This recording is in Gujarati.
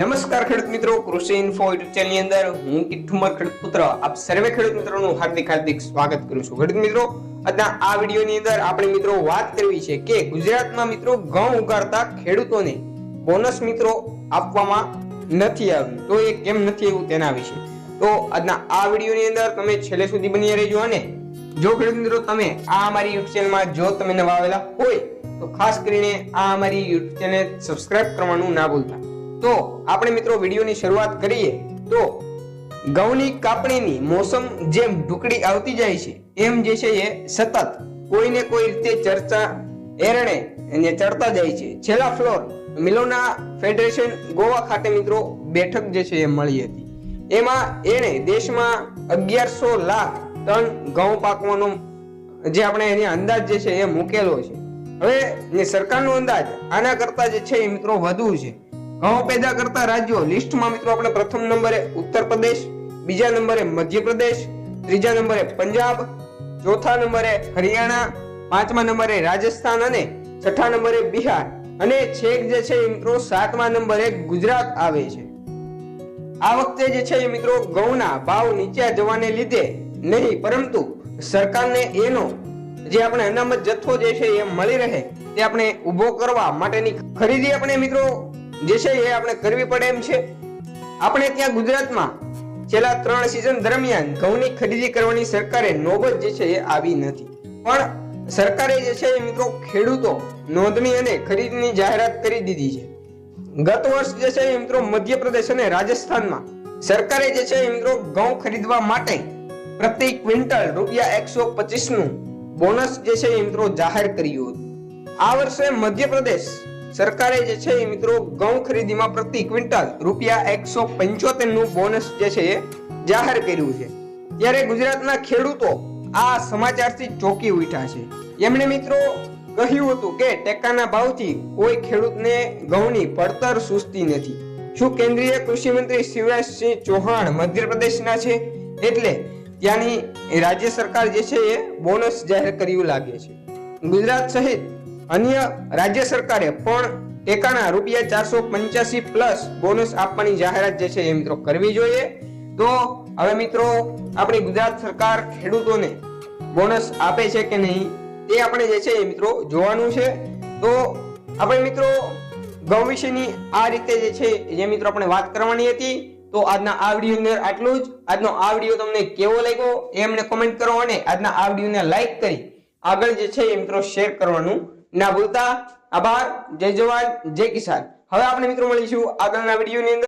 નમસ્કાર ખેડૂત મિત્રો, કૃષિ ઇન્ફો યુટ્યુબ ચેનલની અંદર હું કિઠુમર ખેડૂત પુત્ર, આપ સર્વે ખેડૂત મિત્રોનું હાર્દિક હાર્દિક સ્વાગત કરું છું. ખેડૂત મિત્રો, આજના આ વિડીયોની અંદર આપણે મિત્રો વાત કરવી છે કે ગુજરાતમાં મિત્રો ઘઉં ઉગાડતા ખેડૂતોને બોનસ મિત્રો આપવામાં નથી આવ્યું. તો એ કેમ નથી આવ્યું તેના વિશે. તો આજના આ વિડીયોની અંદર તમે છેલ્લે સુધી બની રહેજો અને જો ખેડૂત મિત્રો તમે આ અમારી યુટ્યુબ ચેનલમાં જો તમે નવા આવેલા હોય, તો ખાસ કરીને આ અમારી યુટ્યુબ ચેનલ સબસ્ક્રાઇબ કરવાનું ના ભૂલતા. તો આપણે મિત્રો વિડીયોની શરૂઆત કરીએ તો ઘઉંની કાપણીની મોસમ જેમ ઢુકડી આવતી જાય છે, એમ જે છે એ સતત કોઈને કોઈ રીતે ચર્ચા, એરણે એને ચડતા જાય છે. છેલ્લા ફ્લોર મિલોના ફેડરેશન ગોવા ખાતે મિત્રો બેઠક જે છે એ મળી હતી. એમાં એણે દેશમાં અગિયારસો લાખ ટન ઘઉં પાકવાનો જે આપણે એની અંદાજ જે છે એ મૂકેલો છે. હવે સરકારનો અંદાજ આના કરતા જે છે એ મિત્રો વધુ છે. ઘઉં પેદા કરતા રાજ્યો. લિસ્ટમાં મિત્રો આપણે પ્રથમ નંબરે ઉત્તર પ્રદેશ, બીજા નંબરે મધ્યપ્રદેશ, ત્રીજા નંબરે પંજાબ, ચોથા નંબરે હરિયાણા, પાંચમા નંબરે રાજસ્થાન અને છઠ્ઠા નંબરે બિહાર. અને છેક જે છે મિત્રો સાતમા નંબરે ગુજરાત આવે છે. આ વખતે જે છે મિત્રો ઘઉંના ભાવ નીચે જવાને લીધે નહીં, પરંતુ સરકારને એનો જે આપણે અનામત જથ્થો જે છે એ મળી રહે તે આપણે ઊભો કરવા માટેની ખરીદી આપણે મિત્રો જે છે એ આપણે કરવી પડે એમ છે. આપણે ત્યાં ગુજરાતમાં છેલ્લા ત્રણ સિઝન દરમિયાન ઘઉંની ખરીદી કરવાની સરકારે નોબત જે છે એ આવી નથી. પણ સરકારે જે છે મિત્રો ખેડૂતો નોંધણી અને ખરીદની જાહેરાત કરી દીધી છે. ગત વર્ષ જે છે મિત્રો મધ્યપ્રદેશ અને રાજસ્થાનમાં સરકારે જે છે એ મિત્રો ઘઉં ખરીદવા માટે પ્રતિ ક્વિન્ટલ રૂપિયા એકસો પચીસનું બોનસ જે છે મિત્રો જાહેર કર્યું હતું. આ વર્ષે મધ્યપ્રદેશ સરકારે જે છે એ મિત્રો ઘઉં ખરીદીમાં પ્રતિ ક્વિન્ટલ રૂપિયા એકસો પંચોતેરનું બોનસ જે છે એ જાહેર કર્યું છે. ત્યારે ગુજરાતના ખેડૂતો આ સમાચારથી ચોંકી ઉઠ્યા છે. એમણે મિત્રો કહ્યું હતું કે ટેકાના ભાવથી કોઈ ખેડૂતને ઘઉંની પડતર સુસ્તી નથી. શું કેન્દ્રીય કૃષિ મંત્રી શિવરાજસિંહ ચૌહાણ મધ્યપ્રદેશના છે? એટલે ત્યાંની રાજ્ય સરકાર જે છે એ બોનસ જાહેર કર્યું લાગે છે. ગુજરાત સહિત અન્ય રાજ્ય સરકારે પણ ટેકાના રૂપિયા ચારસો પંચ્યાસી પ્લસ બોનસ આપવાની જાહેરાત જે છે એ મિત્રો કરવી જોઈએ. તો હવે મિત્રો, આપણી ગુજરાત સરકાર ખેડૂતોને બોનસ આપે છે કે નહીં, તે આપણે જે છે એ મિત્રો જોવાનું છે. તો આપણે મિત્રો, ગૌ વિશેની આ રીતે જે છે એ મિત્રો આપણે વાત કરવાની હતી, તો આજના આ વીડિયો અંદર આટલું જ. આજનો આ વીડિયો તમને કેવો લાગ્યો એ અમને કોમેન્ટ કરો અને આજના આ વિડીયોને લાઈક કરી આગળ જે છે એ મિત્રો શેર કરવાનું ના ભૂલતા. આભાર. જય જવાન. જય કિસાન. હવે આપણે મિત્રો મળીશું આગળના વિડીયોની અંદર.